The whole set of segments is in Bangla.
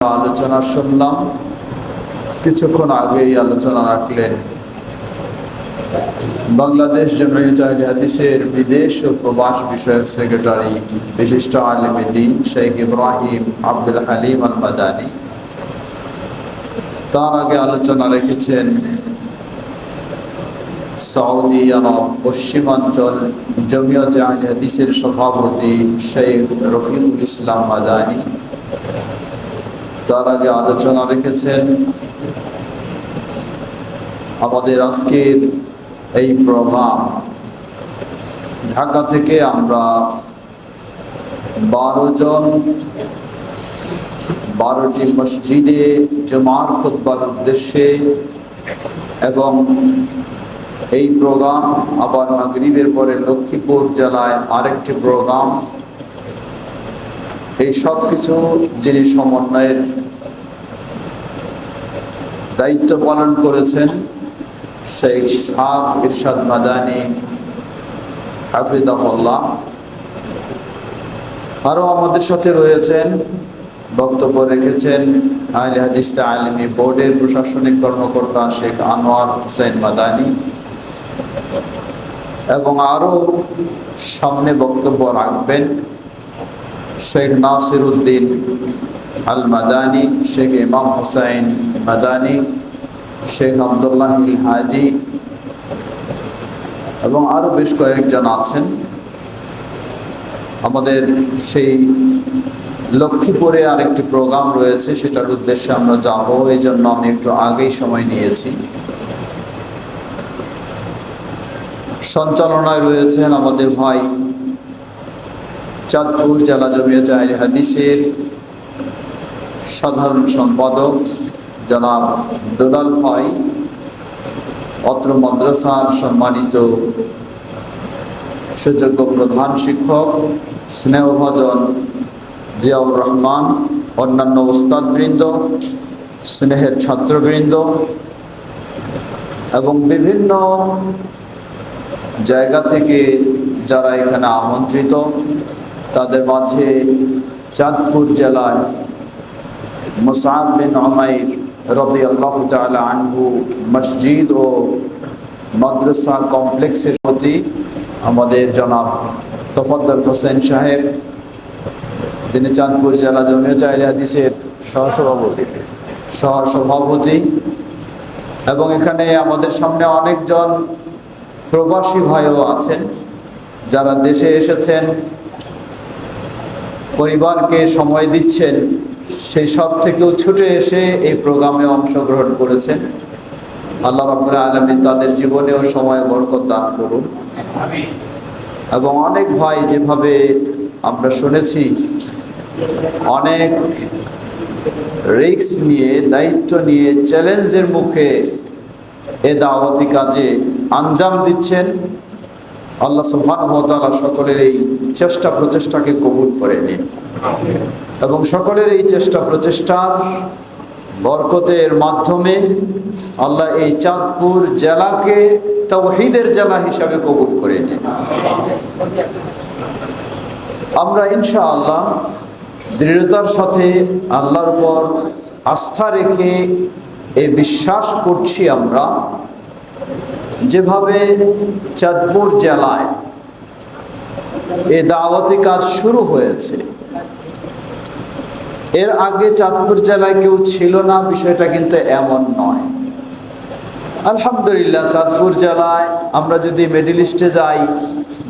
আলোচনা শুনলাম। কিছুক্ষণ আগেই আলোচনা রাখলেন। বাংলাদেশ হাদিসের বিদেশ ও প্রবাস বিষয়ক সেক্রেটারি, বিশিষ্ট আলিম শেখ ইব্রাহিম আব্দুল হালিম আল মাদানি তার আগে আলোচনা রেখেছেন সৌদি আরব, পশ্চিমাঞ্চল জমিয়ত আহলে হাদিসের সভাপতি শেখ রফিকুল ইসলাম মাদানি তার আগে আলোচনা রেখেছেন। আমাদের আজকের এই প্রোগ্রাম ঢাকা থেকে আমরা বারো জন, বারোটি মসজিদে জমার খুতবার উদ্দেশ্যে এবং এই প্রোগ্রাম আবার মাগরিবের পরে লক্ষ্মীপুর জেলায় আরেকটি প্রোগ্রাম এই সব কিছু যিনি সমন্বয়ের দায়িত্ব পালন করেছেন, শেখ ইসহাক ইরশাদ মাদানি হাফিদাহুল্লাহ আরও আমাদের সাথে রয়েছেন, বক্তব্য রেখেছেন আহলে আলমী বোর্ডের প্রশাসনিক কর্মকর্তা শেখ আনোয়ার হুসেন মাদানি এবং আরও সামনে বক্তব্য রাখবেন। শেখ নাসির উদ্দিন আল মাদানি শেখ ইমাম হুসাইন মাদানি, শেখ আবদুল্লাহ হাজি এবং আরও বেশ কয়েকজন আছেন। আমাদের সেই লক্ষ্মীপুরে আরেকটি প্রোগ্রাম রয়েছে, সেটার উদ্দেশ্যে আমরা যাব। এই জন্য আমি একটু আগেই সময় নিয়েছি। সঞ্চালনায় রয়েছেন আমাদের ভাই চাঁদপুর জেলা জমিয়ত আহলে হাদিসের সাধারণ সম্পাদক জনাব দোলাল ভাই, অত্র মাদ্রাসার সম্মানিত সুযোগ্য প্রধান শিক্ষক, স্নেহভাজন জিয়াউর রহমান, অন্যান্য ওস্তাদবৃন্দ স্নেহের ছাত্রবৃন্দ এবং বিভিন্ন জায়গা থেকে যারা এখানে আমন্ত্রিত তাদের মাঝে চাঁদপুর জেলায় মুসাদ বিন অমাইর রদি তালা মসজিদ ও মাদ্রাসা কমপ্লেক্সের প্রতি আমাদের জনাব তফদ্দল হোসেন সাহেব, যিনি চাঁদপুর জেলা জমিও চাইলে হাদিসের সহসভাপতি সহসভাপতি, এবং এখানে আমাদের সামনে অনেকজন প্রবাসী ভাইও আছেন, যারা দেশে এসেছেন। পরিবারকে সময় দিচ্ছেন, সেই সব থেকেও ছুটে এসে এই প্রোগ্রামে অংশগ্রহণ করেছেন। আল্লাহ রাবুল আলমী তাদের জীবনেও সময় বরকত দান করুন। এবং অনেক ভাই যেভাবে আমরা শুনেছি, অনেক রিক্স নিয়ে, দায়িত্ব নিয়ে, চ্যালেঞ্জের মুখে এ দাওয়াতি কাজে আঞ্জাম দিচ্ছেন। আল্লাহ সুবহান সকলের এই চেষ্টা প্রচেষ্টাকে কবুল করে নিন। এবং সকলের এই চেষ্টা প্রচেষ্টার বরকতের মাধ্যমে আল্লাহ এই চাঁদপুর জেলাকে তৌহিদের জেলা হিসাবে কবুল করে নিন। আমরা ইনশাআল্লাহ দৃঢ়তার সাথে আল্লাহর উপর আস্থা রেখে এ বিশ্বাস করছি আমরা। যেভাবে চাঁদপুর জেলায় এ দাওয়াতি কাজ শুরু হয়েছে, এর আগে চাঁদপুর জেলায় কেউ ছিল না, বিষয়টা কিন্তু এমন নয়। আলহামদুলিল্লাহ, চাঁদপুর জেলায় আমরা যদি মিডিল ইস্টে যাই,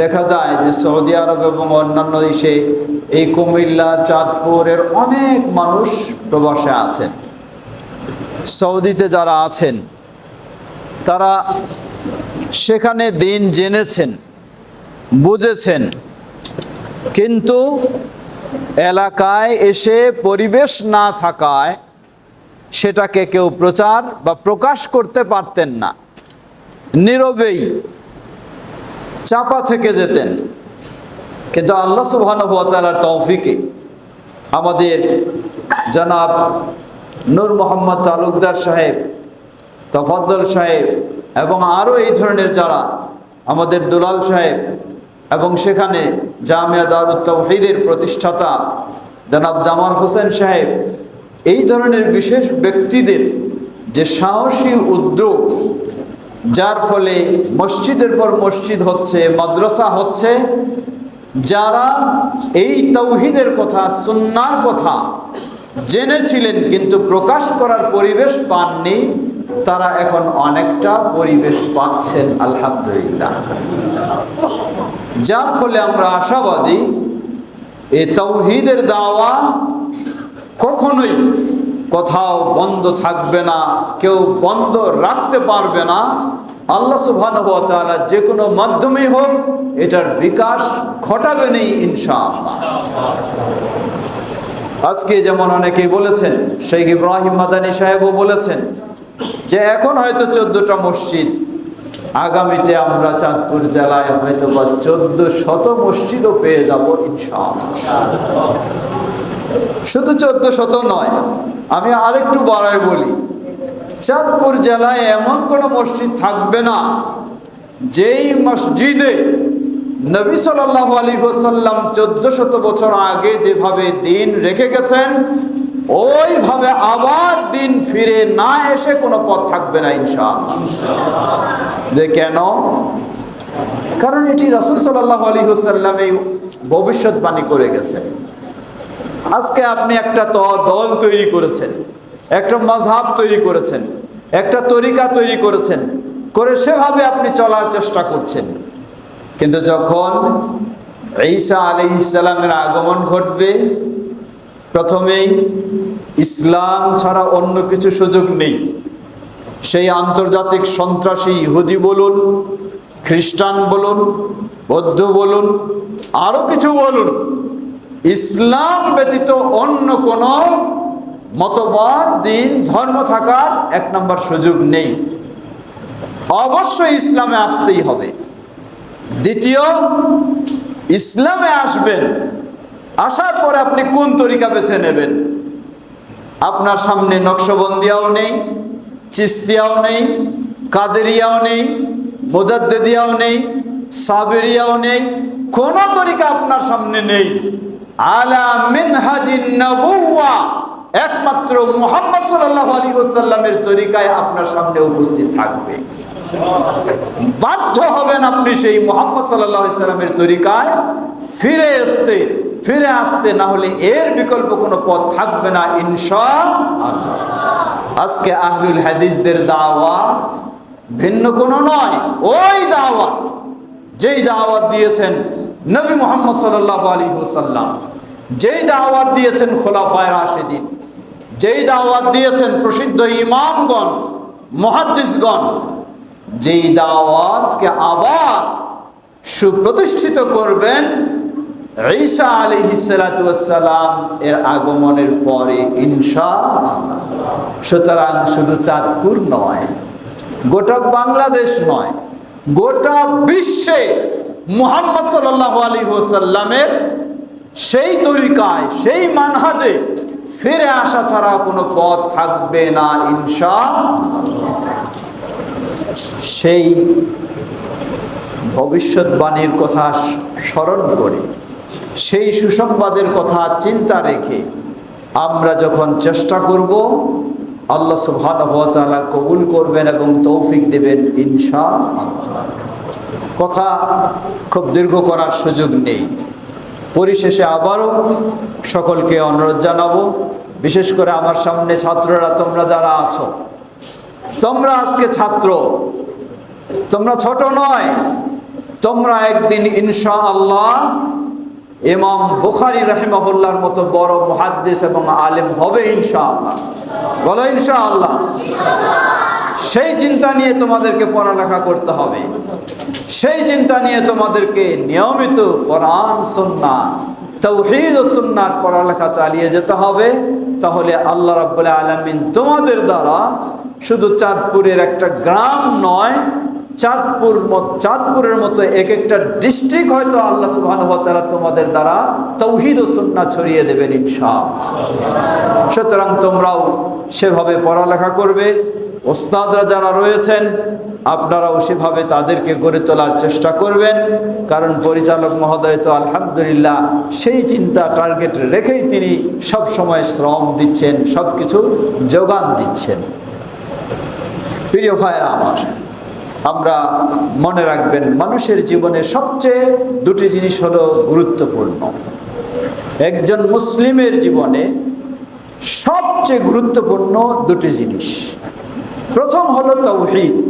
দেখা যায় যে সৌদি আরব এবং অন্যান্য দেশে এই কুমিল্লা চাঁদপুরের অনেক মানুষ প্রবাসে আছেন। সৌদিতে যারা আছেন, তারা সেখানে দিন জেনেছেন, বুঝেছেন। কিন্তু এলাকায় এসে পরিবেশ না থাকায় সেটাকে কেউ প্রচার বা প্রকাশ করতে পারতেন না। নীরবেই চাপা থেকে যেতেন। কিন্তু আল্লাহ সুবাহানুভাতালার তৌফিকে আমাদের জনাব নূর মোহাম্মদ তালুকদার সাহেব তফাদ্দল সাহেব এবং আরও এই ধরনের যারা আমাদের দুলাল সাহেব এবং সেখানে জামিয়া দারুত তৌহিদের প্রতিষ্ঠাতা জনাব জামাল হোসেন সাহেব, এই ধরনের বিশেষ ব্যক্তিদের যে সাহসী উদ্যোগ, যার ফলে মসজিদের পর মসজিদ হচ্ছে, মাদ্রাসা হচ্ছে, যারা এই তৌহিদের কথা, সুন্নার কথা জেনেছিলেন কিন্তু প্রকাশ করার পরিবেশ পাননি তারা এখন অনেকটা পরিবেশ পাচ্ছেন, আলহামদুলিল্লাহ। যার ফলে আমরা আশাবাদী এই তৌহিদের দাওয়া কখনোই কোথাও বন্ধ থাকবে না, কেউ বন্ধ রাখতে পারবে না। আল্লাহ তাআলা যে কোনো মাধ্যমে হোক এটার বিকাশ ঘটাবে নেই, ইনশাআল্লাহ। আজকে যেমন অনেকেই বলেছেন, শেখ ইব্রাহিম মাদানী সাহেবও বলেছেন যে এখন হয়তো চোদ্দটা মসজিদ, আগামীতে আমরা চাঁদপুর জেলায় হয়তো বা চোদ্দ শত মসজিদও পেয়ে যাব ইনশাআল্লাহ। শুধু চোদ্দ শত নয়, আমি আরেকটু বাড়াই বলি, চাঁদপুর জেলায় এমন কোনো মসজিদ থাকবে না, যেই মসজিদে নবী সাল্লাহ আলী হোসাল্লাম চোদ্দ শত বছর আগে যেভাবে দিন রেখে গেছেন ওইভাবে আবার দিন ফিরে না এসে কোনো পথ থাকবে না, ইনশাআল্লাহ। যে কেন? কারণ এটি রাসুল সাল্লাহ আলী এই ভবিষ্যৎবাণী করে গেছেন আজকে আপনি একটা দল তৈরি করেছেন, একটা মাঝহাব তৈরি করেছেন, একটা তরিকা তৈরি করেছেন, করে সেভাবে আপনি চলার চেষ্টা করছেন। কিন্তু যখন ঈসা আলি ইসলামের আগমন ঘটবে প্রথমেই ইসলাম ছাড়া অন্য কিছু সুযোগ নেই। সেই আন্তর্জাতিক সন্ত্রাসী ইহুদি বলুন, খ্রিস্টান বলুন, বৌদ্ধ বলুন আরও কিছু বলুন, ইসলাম ব্যতীত অন্য কোনো মতবাদ, দিন, ধর্ম থাকার এক নম্বর সুযোগ নেই। অবশ্যই ইসলামে আসতেই হবে। দ্বিতীয়, ইসলামে আসবেন। আসার পরে আপনি কোন তরিকা বেছে নেবেন? আপনার সামনে নকশবন্দিয়াও নেই চিস্তিয়াও নেই, কাদেরিয়াও নেই, মোজাদ্দেদিয়াও নেই, সাবেরিয়াও নেই, কোন তরিকা আপনার সামনে নেই। আলা মিনহাজিন নবুয়া একমাত্র মুহাম্মদ সাল্লাল্লাহু আলাইহি ওয়াসাল্লামের তরিকায় আপনার সামনে উপস্থিত থাকবে। বাধ্য হবেন আপনি সেই মোহাম্মদ সাল্লাহ ইসলামের তরিকায় ফিরে আসতে। ফিরে আসতে না হলে এর বিকল্প কোনো পথ থাকবে না ইনশা আজকে আহলুল হাদিসদের দাওয়াত ভিন্ন কোনো নয়। ওই দাওয়াত, যেই দাওয়াত দিয়েছেন নবী মোহাম্মদ সাল্লাহ আলী হুসাল্লাম যেই দাওয়াত দিয়েছেন খোলাফায় রাশেদিন, যেই দাওয়াত দিয়েছেন প্রসিদ্ধ ইমামগণ, মহাদ্দিসগণ, যেই দাওয়াতকে আবার সুপ্রতিষ্ঠিত করবেন ঈসা আলী হিসালাম এর আগমনের পরে আল্লাহ। সুতরাং শুধু চাঁদপুর নয়, গোটা বাংলাদেশ নয়, গোটা বিশ্বে মুহাম্মদ সাল্লাহ আলী হোসাল্লামের সেই তরিকায়, সেই মানহাজে ফিরে আসা ছাড়া কোনো পথ থাকবে না ইনশা সেই ভবিষ্যৎবাণীর কথা স্মরণ করে সেই সুসংবাদের কথা চিন্তা রেখে আমরা যখন চেষ্টা করব, আল্লাহ সুবহানাহু কবুল করবেন এবং তৌফিক দেবেন ইনশা কথা খুব দীর্ঘ করার সুযোগ নেই। পরিশেষে আবারও সকলকে অনুরোধ জানাব, বিশেষ করে আমার সামনে ছাত্ররা, তোমরা যারা আছো, তোমরা আজকে ছাত্র, তোমরা ছোট নয়, তোমরা একদিন ইনশা আল্লাহ ইমাম বুখারি রাহিমাহুল্লাহর মতো বড় মুহাদ্দিস এবং আলেম হবে ইনশা আল্লাহ বলো ইনশা আল্লাহ সেই চিন্তা নিয়ে তোমাদেরকে পড়ালেখা করতে হবে। সেই চিন্তা নিয়ে তোমাদেরকে নিয়মিত কোরআন সুন্না তৌহিদ সুন্নার পড়ালেখা চালিয়ে যেতে হবে। তাহলে আল্লাহ রাব্বুল আলামিন তোমাদের দ্বারা শুধু চাঁদপুরের একটা গ্রাম নয় চাঁদপুর চাঁদপুরের মতো এক একটা ডিস্ট্রিক্ট হয়তো আল্লাহ তাআলা তোমাদের দ্বারা তৌহিদ ও সুন্নাহ ছড়িয়ে দেবেন ইনশাআল্লাহ। সুতরাং তোমরাও সেভাবে পড়ালেখা করবে। ওস্তাদরা যারা রয়েছেন, আপনারাও সেভাবে তাদেরকে গড়ে তোলার চেষ্টা করবেন। কারণ পরিচালক মহোদয় তো আলহামদুলিল্লাহ সেই চিন্তা টার্গেট রেখেই তিনি সব সময় শ্রম দিচ্ছেন সব কিছু যোগান দিচ্ছেন। প্রিয় ভাইরা আমার আমরা মনে রাখবেন, মানুষের জীবনে সবচেয়ে দুটি জিনিস হলো গুরুত্বপূর্ণ। একজন মুসলিমের জীবনে সবচেয়ে গুরুত্বপূর্ণ দুটি জিনিস। প্রথম হলো তৌহিদ,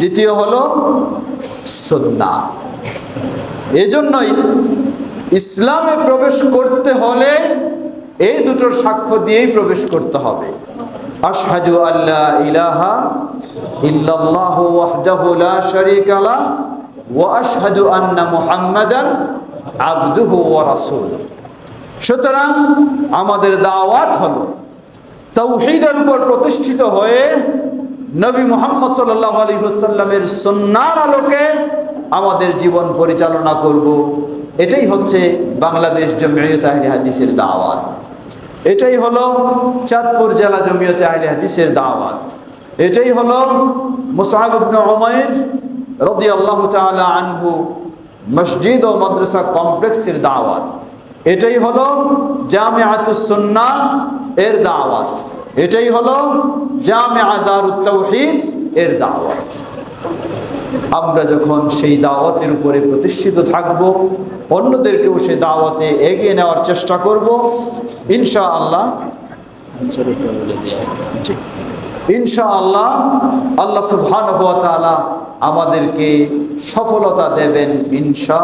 দ্বিতীয় হলো সন্না। এজন্যই ইসলামে প্রবেশ করতে হলে এই দুটোর সাক্ষ্য দিয়েই প্রবেশ করতে হবে। আশহাদু আল্লাহ ইলাহা ইল্লাল্লাহ ওয়াহদাহু লা শারীকা লা ওয়া আশহাদু আন্না মুহাম্মাদান আবদুহু ওয়া রাসূলুহু। সুতরাং আমাদের দাওয়াত হলো তৌহিদের উপর প্রতিষ্ঠিত হয়ে নবী মোহাম্মদ সাল্লাহ আলী সাল্লামের সন্ন্যার আলোকে আমাদের জীবন পরিচালনা করব। এটাই হচ্ছে বাংলাদেশ জমিয়ত হাদিসের দাওয়াত। এটাই হলো চাঁদপুর জেলা জমিয়ত আহলে হাদিসের দাওয়াত। এটাই হলো মুসাহাব ইবনে উমাইর রাদিয়াল্লাহু তাআলা আনহু মসজিদ ও মাদ্রাসা কমপ্লেক্সের দাওয়াত। এটাই হলো জামিআতুস সুন্নাহ এর দাওয়াত। এটাই হলো দারুত তাওহীদ এর দাওয়াত। আমরা যখন সেই দাওয়াতের উপরে প্রতিষ্ঠিত থাকব, অন্যদেরকেও সেই দাওয়াতে এগিয়ে নেওয়ার চেষ্টা করব। ইনশা আল্লাহ ইনশা আল্লাহ আল্লাহ সুবহানাহু ওয়া তাআলা আমাদেরকে সফলতা দেবেন ইনশা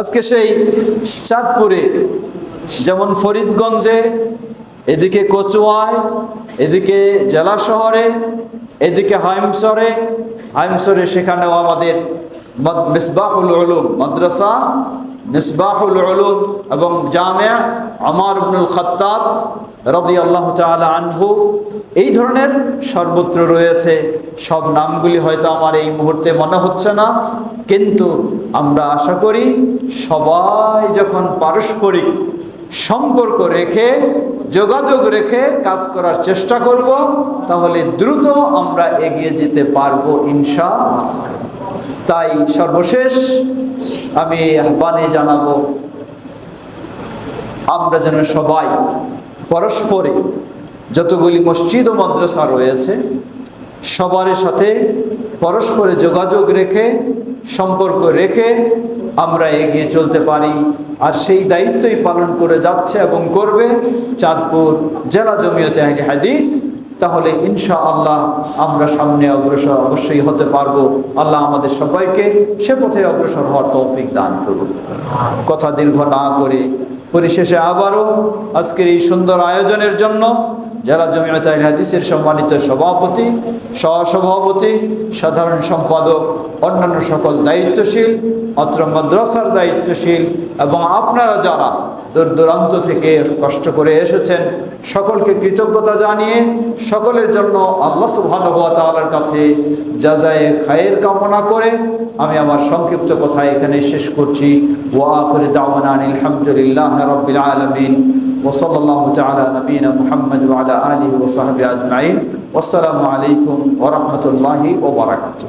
আজকে সেই চাঁদপুরে, যেমন ফরিদগঞ্জে, এদিকে কচুয়ায়, এদিকে জেলা শহরে এদিকে হাইমসরে হাইমসরে সেখানেও আমাদের মদ- মিসবাহুল উলুম, মাদ্রাসা, মিসবাহুল উলুম এবং জামিয়া আমার ইবনুল খত্তাব রদি আল্লাহ তালা আনহু, এই ধরনের সর্বত্র রয়েছে। সব নামগুলি হয়তো আমার এই মুহূর্তে মনে হচ্ছে না, কিন্তু আমরা আশা করি সবাই যখন পারস্পরিক সম্পর্ক রেখে যোগাযোগ রেখে কাজ করার চেষ্টা করব, তাহলে দ্রুত আমরা এগিয়ে যেতে পারব ইনশা তাই সর্বশেষ আমি আহ্বানে জানাব, আমরা যেন সবাই পরস্পরে যতগুলি মসজিদ ও মাদ্রাসা রয়েছে সবার সাথে পরস্পরে যোগাযোগ রেখে, সম্পর্ক রেখে আমরা এগিয়ে চলতে পারি। আর সেই দায়িত্বই পালন করে যাচ্ছে এবং করবে চাঁদপুর জেলা জমিয়তে আহলি হাদিস। তাহলে ইনশা আল্লাহ আমরা সামনে অগ্রসর অবশ্যই হতে পারব। আল্লাহ আমাদের সবাইকে সে পথে অগ্রসর হওয়ার তৌফিক দান করুন কথা দীর্ঘ না করে পরিশেষে আবারও আজকের এই সুন্দর আয়োজনের জন্য জেলা জমিয়ত হাদিসের সম্মানিত সভাপতি, সহসভাপতি, সাধারণ সম্পাদক, অন্যান্য সকল দায়িত্বশীল, অত্র মাদ্রাসার দায়িত্বশীল এবং আপনারা যারা দূর দূরান্ত থেকে কষ্ট করে এসেছেন, সকলকে কৃতজ্ঞতা জানিয়ে সকলের জন্য আল্লাহ তাআলার কাছে যাজায়ে খায়ের কামনা করে আমি আমার সংক্ষিপ্ত কথা এখানে শেষ করছি। ওয়া আখির দাওয়ানা আলহামদুলিল্লাহ রাব্বিল আলামিন। ওয়া সাল্লাল্লাহু তাআলা নবিনা মুহাম্মদ ওয়া আলা ওসাহাবি আজমাইন। আসসালামু আলাইকুম ওরহমতুল্লাহি ওবরাকাত